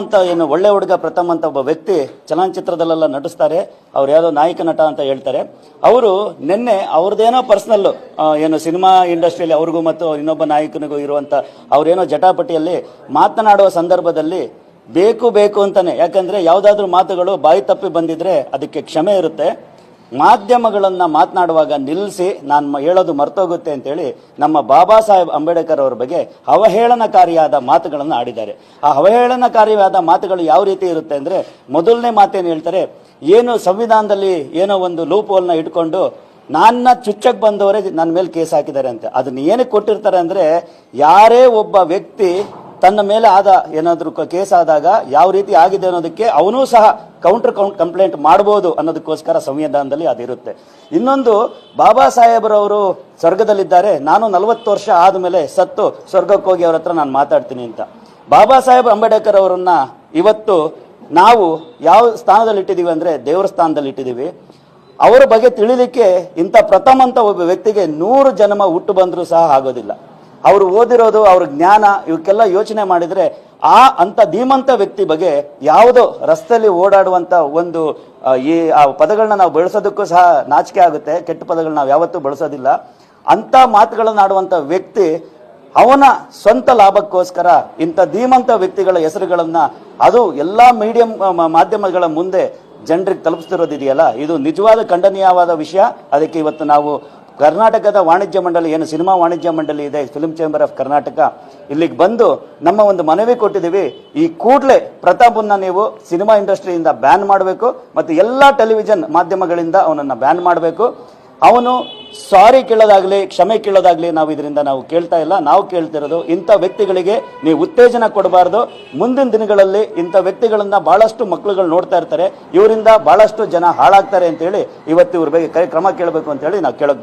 ಅಂತ ಏನು ಒಳ್ಳೆ ಹುಡುಗ, ಪ್ರಥಮ್ ಅಂತ ಒಬ್ಬ ವ್ಯಕ್ತಿ ಚಲನಚಿತ್ರದಲ್ಲೆಲ್ಲ ನಟಿಸ್ತಾರೆ. ಅವ್ರು ಯಾವುದೋ ನಾಯಕ ನಟ ಅಂತ ಹೇಳ್ತಾರೆ. ಅವರು ನಿನ್ನೆ ಅವ್ರದ್ದೇನೋ ಪರ್ಸನಲ್ ಏನು ಸಿನಿಮಾ ಇಂಡಸ್ಟ್ರಿಯಲ್ಲಿ ಅವ್ರಿಗೂ ಮತ್ತು ಇನ್ನೊಬ್ಬ ನಾಯಕನಿಗೂ ಇರುವಂಥ ಅವರೇನೋ ಜಟಾಪಟಿಯಲ್ಲಿ ಮಾತನಾಡುವ ಸಂದರ್ಭದಲ್ಲಿ ಬೇಕು ಬೇಕು ಅಂತಾನೆ. ಯಾಕಂದ್ರೆ ಯಾವುದಾದ್ರೂ ಮಾತುಗಳು ಬಾಯಿ ತಪ್ಪಿ ಬಂದಿದ್ರೆ ಅದಕ್ಕೆ ಕ್ಷಮೆ ಇರುತ್ತೆ. ಮಾಧ್ಯಮಗಳನ್ನ ಮಾತನಾಡುವಾಗ ನಿಲ್ಲಿಸಿ ನಾನು ಹೇಳೋದು ಮರ್ತೋಗುತ್ತೆ ಅಂತೇಳಿ ನಮ್ಮ ಬಾಬಾ ಸಾಹೇಬ್ ಅಂಬೇಡ್ಕರ್ ಅವರ ಬಗ್ಗೆ ಅವಹೇಳನಕಾರಿಯಾದ ಮಾತುಗಳನ್ನು ಆಡಿದ್ದಾರೆ. ಆ ಅವಹೇಳನಕಾರಿಯಾದ ಮಾತುಗಳು ಯಾವ ರೀತಿ ಇರುತ್ತೆ ಅಂದ್ರೆ ಮೊದಲನೇ ಮಾತೇನು ಹೇಳ್ತಾರೆ, ಏನು ಸಂವಿಧಾನದಲ್ಲಿ ಏನೋ ಒಂದು ಲೂಪ್ ಇಟ್ಕೊಂಡು ನನ್ನ ಚುಚ್ಚಕ್ಕೆ ಬಂದವರೇ ನನ್ನ ಮೇಲೆ ಕೇಸ್ ಹಾಕಿದ್ದಾರೆ ಅಂತ. ಅದನ್ನ ಏನಕ್ಕೆ ಕೊಟ್ಟಿರ್ತಾರೆ ಅಂದ್ರೆ, ಯಾರೇ ಒಬ್ಬ ವ್ಯಕ್ತಿ ತನ್ನ ಮೇಲೆ ಆದ ಏನಾದರೂ ಕೇಸ್ ಆದಾಗ ಯಾವ ರೀತಿ ಆಗಿದೆ ಅನ್ನೋದಕ್ಕೆ ಅವನೂ ಸಹ ಕೌಂಟರ್ ಕೌಂಟ್ ಕಂಪ್ಲೇಂಟ್ ಮಾಡಬಹುದು ಅನ್ನೋದಕ್ಕೋಸ್ಕರ ಸಂವಿಧಾನದಲ್ಲಿ ಅದಿರುತ್ತೆ. ಇನ್ನೊಂದು, ಬಾಬಾ ಸಾಹೇಬರವರು ಸ್ವರ್ಗದಲ್ಲಿದ್ದಾರೆ. ನಾನು ನಲವತ್ತು ವರ್ಷ ಆದಮೇಲೆ ಸತ್ತು, ಸ್ವರ್ಗಕ್ಕೆ ಹೋಗಿ ಅವ್ರ ಹತ್ರ ನಾನು ಮಾತಾಡ್ತೀನಿ ಅಂತ. ಬಾಬಾ ಸಾಹೇಬ್ ಅಂಬೇಡ್ಕರ್ ಅವರನ್ನ ಇವತ್ತು ನಾವು ಯಾವ ಸ್ಥಾನದಲ್ಲಿ ಇಟ್ಟಿದ್ದೀವಿ ಅಂದ್ರೆ ದೇವರ ಸ್ಥಾನದಲ್ಲಿ ಇಟ್ಟಿದ್ದೀವಿ ಅವರ ಬಗ್ಗೆ ತಿಳಿಲಿಕ್ಕೆ ಇಂಥ ಪ್ರಥಮ ಅಂತ ಒಬ್ಬ ವ್ಯಕ್ತಿಗೆ ನೂರು ಜನ್ಮ ಹುಟ್ಟು ಬಂದರೂ ಸಹ ಆಗೋದಿಲ್ಲ. ಅವರು ಓದಿರೋದು, ಅವ್ರ ಜ್ಞಾನ, ಇವಕ್ಕೆಲ್ಲ ಯೋಚನೆ ಮಾಡಿದರೆ ಆ ಅಂತ ಧೀಮಂತ ವ್ಯಕ್ತಿ ಬಗ್ಗೆ ಯಾವುದೋ ರಸ್ತೆಯಲ್ಲಿ ಓಡಾಡುವಂಥ ಒಂದು ಈ, ಆ ಪದಗಳನ್ನ ನಾವು ಬಳಸೋದಕ್ಕೂ ಸಹ ನಾಚಿಕೆ ಆಗುತ್ತೆ. ಕೆಟ್ಟ ಪದಗಳನ್ನ ನಾವು ಯಾವತ್ತೂ ಬಳಸೋದಿಲ್ಲ. ಅಂತ ಮಾತುಗಳನ್ನು ಆಡುವಂತ ವ್ಯಕ್ತಿ ಅವನ ಸ್ವಂತ ಲಾಭಕ್ಕೋಸ್ಕರ ಇಂಥ ಧೀಮಂತ ವ್ಯಕ್ತಿಗಳ ಹೆಸರುಗಳನ್ನ ಅದು ಎಲ್ಲಾ ಮೀಡಿಯಂ ಮಾಧ್ಯಮಗಳ ಮುಂದೆ ಜನರಿಗೆ ತಲುಪಿಸ್ತಿರೋದಿದೆಯಲ್ಲ? ಇದು ನಿಜವಾದ ಖಂಡನೀಯವಾದ ವಿಷಯ. ಅದಕ್ಕೆ ಇವತ್ತು ನಾವು ಕರ್ನಾಟಕದ ವಾಣಿಜ್ಯ ಮಂಡಳಿ, ಏನು ಸಿನಿಮಾ ವಾಣಿಜ್ಯ ಮಂಡಳಿ ಇದೆ, ಫಿಲ್ಮ್ ಚೇಂಬರ್ ಆಫ್ ಕರ್ನಾಟಕ, ಇಲ್ಲಿಗೆ ಬಂದು ನಮ್ಮ ಒಂದು ಮನವಿ ಕೊಟ್ಟಿದ್ದೀವಿ. ಈ ಕೂಡಲೇ ಪ್ರತಾಪನ್ನ ನೀವು ಸಿನಿಮಾ ಇಂಡಸ್ಟ್ರಿಯಿಂದ ಬ್ಯಾನ್ ಮಾಡಬೇಕು ಮತ್ತು ಎಲ್ಲ ಟೆಲಿವಿಷನ್ ಮಾಧ್ಯಮಗಳಿಂದ ಅವನನ್ನು ಬ್ಯಾನ್ ಮಾಡಬೇಕು. ಅವನು ಸಾರಿ ಕೇಳೋದಾಗಲಿ, ಕ್ಷಮೆ ಕೇಳೋದಾಗಲಿ ನಾವು ಇದರಿಂದ ನಾವು ಕೇಳ್ತಾ ಇಲ್ಲ. ನಾವು ಕೇಳ್ತಿರೋದು ಇಂಥ ವ್ಯಕ್ತಿಗಳಿಗೆ ನೀವು ಉತ್ತೇಜನ ಕೊಡಬಾರ್ದು. ಮುಂದಿನ ದಿನಗಳಲ್ಲಿ ಇಂಥ ವ್ಯಕ್ತಿಗಳನ್ನ ಭಾಳಷ್ಟು ಮಕ್ಕಳುಗಳು ನೋಡ್ತಾ ಇರ್ತಾರೆ. ಇವರಿಂದ ಭಾಳಷ್ಟು ಜನ ಹಾಳಾಗ್ತಾರೆ ಅಂತೇಳಿ ಇವತ್ತು ಇವ್ರ ಬಗ್ಗೆ ಕ್ರಮ ಕೇಳಬೇಕು ಅಂತೇಳಿ ನಾವು ಕೇಳೋಕ್